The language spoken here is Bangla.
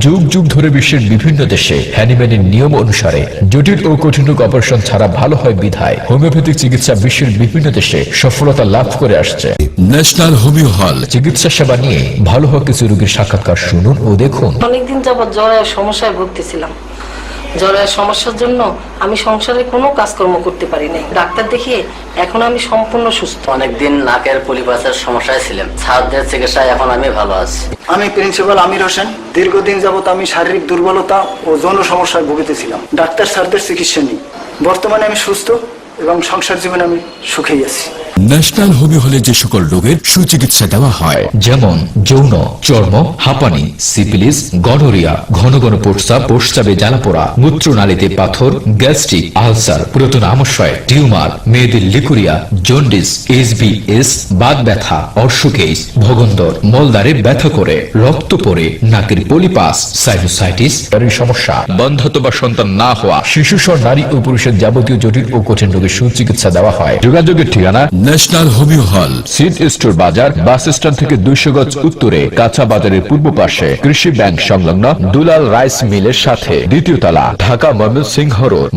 যুগ যুগ ধরে বিশ্বের বিভিন্ন দেশে হ্যানিম্যানের নিয়ম অনুসারে জটিল ও কঠিন রোগ অপারেশন ছাড়া ভালো হয় বিধায় হোমিওপ্যাথিক চিকিৎসা বিশ্বের বিভিন্ন দেশে সফলতা লাভ করে আসছে। ন্যাশনাল হোমিও হল। চিকিৎসা সেবা নিয়ে ভালো হওয়া কিছু রোগীর সাক্ষাৎকার শুনুন ও দেখুন। অনেকদিন যাবৎ জ্বরের সমস্যায় ভুগতেছিলাম। জ্বরের সমস্যার জন্য আমি সংসারে কোনো কাজকর্ম করতে পারি নাই ডাক্তার দেখিয়ে এখন আমি সম্পূর্ণ সুস্থ। অনেকদিন নাকের পলিপাসের সমস্যায় ছিলাম। ছাদের চিকিৎসায় এখন আমি ভালো আছি। আমি প্রিন্সিপাল আমির হোসেন। দীর্ঘদিন যাবত আমি শারীরিক দুর্বলতা ও যৌন সমস্যায় ভুগিতেছিলাম ডাক্তার স্যারদের চিকিৎসা নিই বর্তমানে আমি সুস্থ এবং সংসার জীবনে আমি সুখেই আছি। ন্যাশনাল হোমিও হলে যে সকল রোগের সুচিকিৎসা দেওয়া হয়। যেমন যৌন, চর্ম, হাঁপানি সিপিলিস গনোরিয়া ঘন ঘন প্রস্রাব প্রস্রাবে জ্বালাপোড়া, মূত্রনালীতে পাথর, গ্যাস্ট্রিক, আলসার, পুরাতন আমাশয়, টিউমার, মেয়েদের লিকুরিয়া, জন্ডিস এসবিএস বাত ব্যথা অর্শকেস ভগন্দর মলদারে ব্যথা করে, রক্ত পরে নাকের পলিপাস, সাইনোসাইটিস সমস্যা, বন্ধাত্ম বা সন্তান না হওয়া শিশু সহ নারী ও পুরুষের যাবতীয় জটিল ও কঠিন রোগের সুচিকিৎসা দেওয়া হয়। যোগাযোগের ঠিকানা national homeo hall. Seed store বাজার বাস স্ট্যান্ড থেকে দুইশো গজ উত্তরে, কাঁচা বাজারের পূর্ব পাশে কৃষি ব্যাংক সংলগ্ন দুলাল রাইস মিলের সাথে। দ্বিতীয় তলা, ঢাকা ময়মনসিংহ রোড।